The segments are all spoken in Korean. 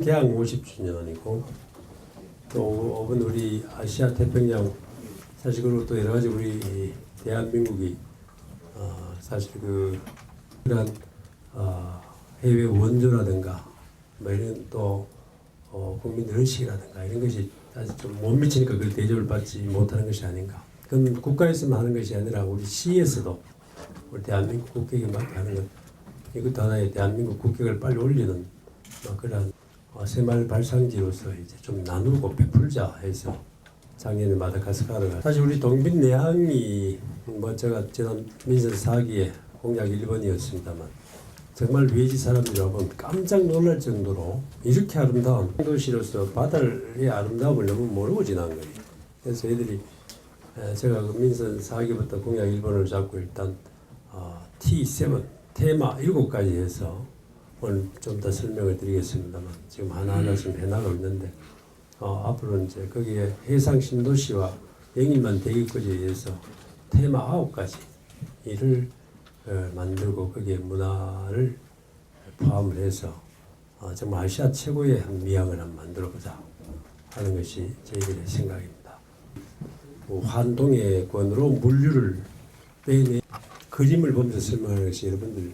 개항 50주년이고 또 오늘 우리 아시아 태평양 사실 그리고 또 여러 가지 우리 이 대한민국이 어, 사실 그 그런 어, 해외 원조라든가 뭐 이런 또 어, 국민들 의식이라든가 이런 것이 사실 좀 못 미치니까 그 대접을 받지 못하는 것이 아닌가. 그건 국가에서만 하는 것이 아니라 우리 시에서도 우리 대한민국 국격에 맞게 하는 것 이것도 하나의 대한민국 국격을 빨리 올리는 뭐 그런 어, 새마을 발상지로서 이제 좀 나누고 베풀자 해서 작년에 마다가스카르가 사실 우리 동빈 내항이 뭐 제가 지난 민선 4기에 공약 1번이었습니다만 정말 외지 사람들하고는 깜짝 놀랄 정도로 이렇게 아름다운 도시로서 바다의 아름다움을 너무 모르고 지난 거예요. 그래서 애들이 에, 제가 그 민선 4기부터 공약 1번을 잡고 일단 어, T7 테마 7가지 해서 오늘 좀 더 설명을 드리겠습니다만 지금 하나하나 지금 해나가고 있는데 어, 앞으로는 이제 거기에 해상 신도시와 영인만 대기까지에 의해서 테마 아홉 가지 이를 어, 만들고 거기에 문화를 포함을 해서 어, 정말 아시아 최고의 한 미학을 한번 만들어 보자 하는 것이 저희들의 생각입니다. 뭐 환동의 권으로 물류를 빼내 그림을 보면서 설명하는 것이 여러분들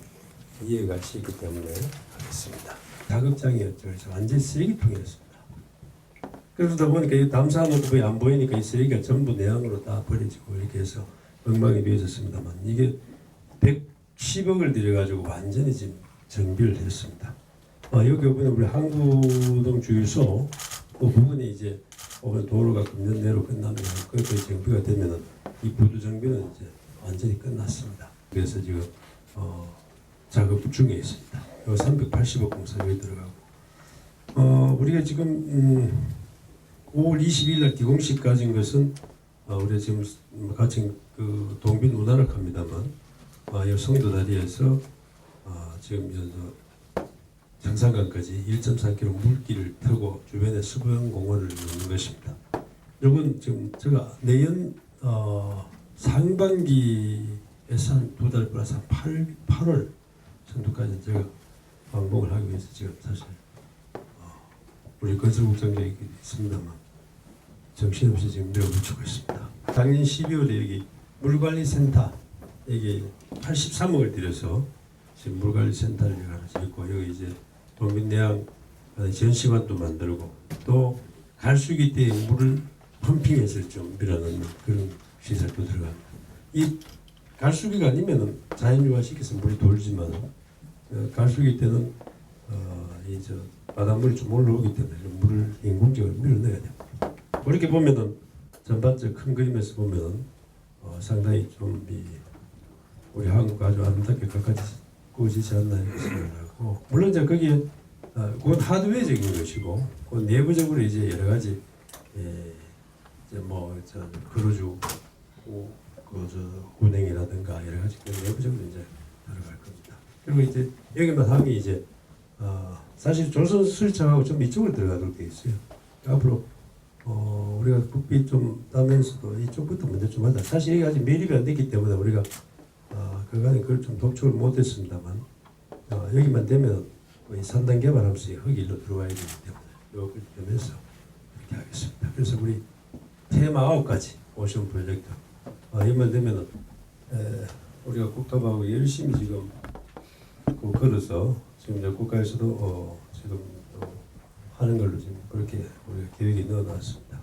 이해가 쉽기 때문에 하겠습니다. 작업장이었죠. 그래서 완전 쓰레기통이었습니다. 그러다 보니까 이 담사하는 거의 안 보이니까 이 쓰레기가 전부 내양으로 다 버려지고 이렇게 해서 엉망이 되어졌습니다만 이게 110억을 들여가지고 완전히 지금 정비를 했습니다. 아, 여기 보면 우리 항구동 주유소 그 부분이 이제 오늘 도로가 금년 내로 끝나면 그것도 정비가 되면은 이 부두 정비는 이제 완전히 끝났습니다. 그래서 지금 어, 작업 중에 있습니다. 요 380억 공사 여기 들어가고 어, 우리가 지금 음, 5월 20일 날 기공식 가진 것은 어, 우리가 지금 가진 그 동빈 문화를 합니다만 어, 이 성도 다리에서 어, 지금 저 장산강까지 1.4km 물길을 타고 주변에 수변 공원을 놓는 것입니다. 이건 지금 제가 내년 어, 상반기에서 한 두 달 플러스 한 8, 8월 정도까지 제가 방법을 하기 위해서 지금 사실 어, 우리 건설국장님이 있습니다만 정신없이 지금 밀어붙이고 있습니다. 작년 12월에 여기 물관리센터 여기 83억을 들여서 지금 물관리센터를 하나 짓고 여기 이제 도민내양 전시관도 만들고 또 갈수기 때 물을 펌핑해서 좀 밀어넣는 그런 시설도 들어갑니다. 이 갈수기가 아니면은 자연유화 시켜서 물이 돌지만 어, 갈수기 때는 어, 이저 바닷물이 좀 올라오기 때문에 물을 인공적으로 밀어넣어야 됩니다. 이렇게 보면은 전반적 큰 그림에서 보면은 어, 상당히 좀 이, 우리 한국 아주 아름답게 끝까지 꾸지지 않나 이렇게 물론 이제 거기에 어, 하드웨어적인 것이고 그 내부적으로 이제 여러 가지 예, 이제 뭐저 그루주 그저 운행이라든가 여러 가지 그 내부적으로 이제 들어갈 겁니다. 그리고 이제 여기만 하면 이제 어, 사실 조선 수리창하고 좀 이쪽으로 들어가도록 돼 있어요. 앞으로 어, 우리가 국비 좀 따면서도 이쪽부터 먼저 좀 하자. 사실 이게 아직 매립이 안 됐기 때문에 우리가 어, 그간에 그걸 좀 독촉을 못했습니다만 어, 여기만 되면 거의 3단 개발하면서 흙일로 들어와야 되기 때문에 이걸 되면서 이렇게 하겠습니다. 그래서 우리 테마 아홉 가지 오션 프로젝트 어, 되면은 에, 우리가 국토부하고 열심히 지금 그 걸어서 지금 이제 국가에서도 어, 지금 어, 하는 걸로 지금 그렇게 우리가 계획에 넣어놨습니다.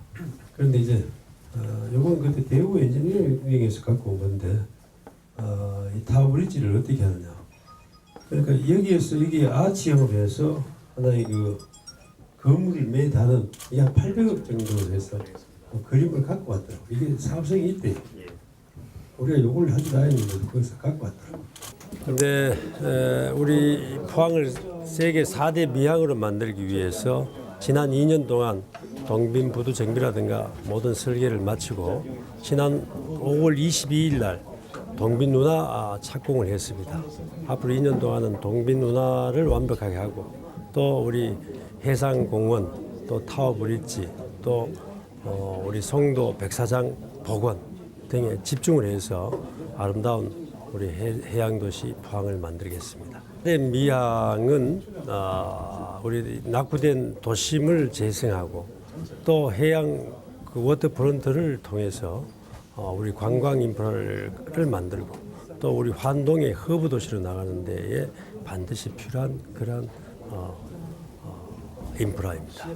그런데 이제 어, 요건 그때 대우 엔지니어링에서 갖고 온 건데 어, 이 타워브리지를 어떻게 하느냐. 그러니까 여기에서 여기 아치형으로 해서 하나의 그 건물을 매다는 한 800억 정도 해서 그 그림을 갖고 왔더라고. 이게 사업성이 있대. 우리가 요걸 하지도 않았는데 거기서 갖고 왔더라고. 근데 에, 우리 포항을 세계 4대 미항으로 만들기 위해서 지난 2년 동안 동빈 부두 정비라든가 모든 설계를 마치고 지난 5월 22일 날 동빈 누나 아, 착공을 했습니다. 앞으로 2년 동안은 동빈 누나를 완벽하게 하고 또 우리 해상공원 또 타워 브릿지 또 어, 우리 송도 백사장 복원 등에 집중을 해서 아름다운 우리 해, 해양도시 포항을 만들겠습니다. 네, 미항은 어, 우리 낙후된 도심을 재생하고 또 해양 그 워터프론트를 통해서 어, 우리 관광 인프라를 만들고 또 우리 환동의 허브 도시로 나가는 데에 반드시 필요한 그런 어, 어, 인프라입니다.